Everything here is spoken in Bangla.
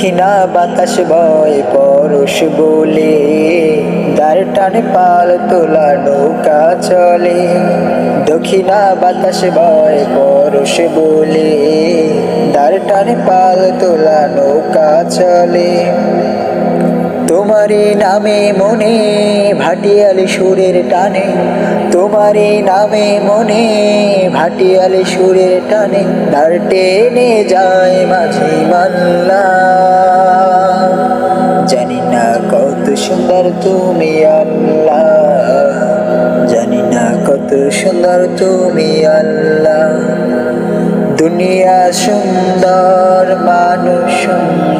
দক্ষিণা বাতাস বয় পরশ বলে। দার টানে পাল তোলা নৌকা চলে। দক্ষিণা বাতাস বয় পরশ বলে। দার টানে পাল তোলা নৌকা চলে। তোমারই নামে মনে ভাটিয়ালি সুরের টানে তোমারই নামে মনে ভাটিয়ালি সুরের টানে, তার টেনে যায় মাঝে মাল্লা। জানি না কত সুন্দর তুমি আল্লাহ, জানি না কত সুন্দর তুমি আল্লাহ। দুনিয়া সুন্দর, মানুষ সুন্দর।